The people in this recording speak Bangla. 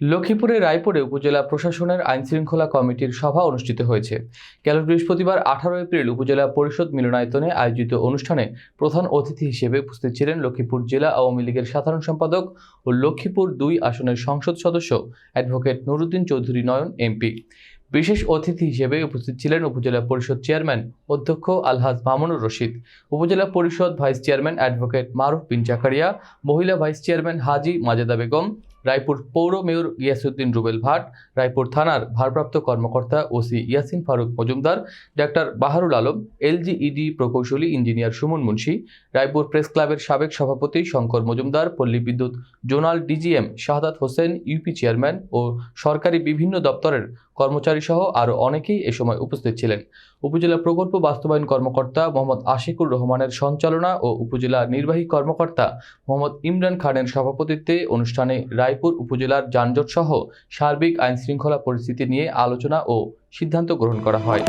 লক্ষ্মীপুরের রায়পুরে উপজেলা প্রশাসনের আইনশৃঙ্খলা কমিটির সভা অনুষ্ঠিত হয়েছে। গেল বৃহস্পতিবার আঠারো এপ্রিল উপজেলা পরিষদ মিলনায়তনে আয়োজিত অনুষ্ঠানে প্রধান অতিথি হিসেবে উপস্থিত ছিলেন লক্ষ্মীপুর জেলা আওয়ামী লীগের সাধারণ সম্পাদক ও লক্ষ্মীপুর দুই আসনের সংসদ সদস্য অ্যাডভোকেট নুরুদ্দিন চৌধুরী নয়ন, এমপি। বিশেষ অতিথি হিসেবে উপস্থিত ছিলেন উপজেলা পরিষদ চেয়ারম্যান অধ্যক্ষ আলহাজ মামুনুর রশিদ, উপজেলা পরিষদ vice chairman advocate Maruf bin Zakaria, মহিলা ভাইস চেয়ারম্যান হাজি মাজেদা বেগম রায়পুর পৌর মেয়র ইয়াসুদ্দিন রুবেল ভাট, রায়পুর থানার ভারপ্রাপ্ত কর্মকর্তা OC Yasin Faruk Majumder, doctor Baharul Alam LGED প্রকৌশলী ইঞ্জিনিয়ার সুমন মুন্সি, রায়পুর প্রেস ক্লাবের সাবেক সভাপতি শঙ্কর মজুমদার, পল্লী বিদ্যুৎ zonal DGM Shahadat Hossain, UP chairman ও সরকারি বিভিন্ন দপ্তরের কর্মচারী সহ আরও অনেকেই এ সময় উপস্থিত ছিলেন। উপজেলা প্রকল্প বাস্তবায়ন কর্মকর্তা মোহাম্মদ আশিকুর রহমানের সঞ্চালনা ও উপজেলা নির্বাহী কর্মকর্তা মোহাম্মদ ইমরান খানের সভাপতিত্বে অনুষ্ঠানে রায়পুর উপজেলার যানজট সহ সার্বিক আইনশৃঙ্খলা পরিস্থিতি নিয়ে আলোচনা ও সিদ্ধান্ত গ্রহণ করা হয়।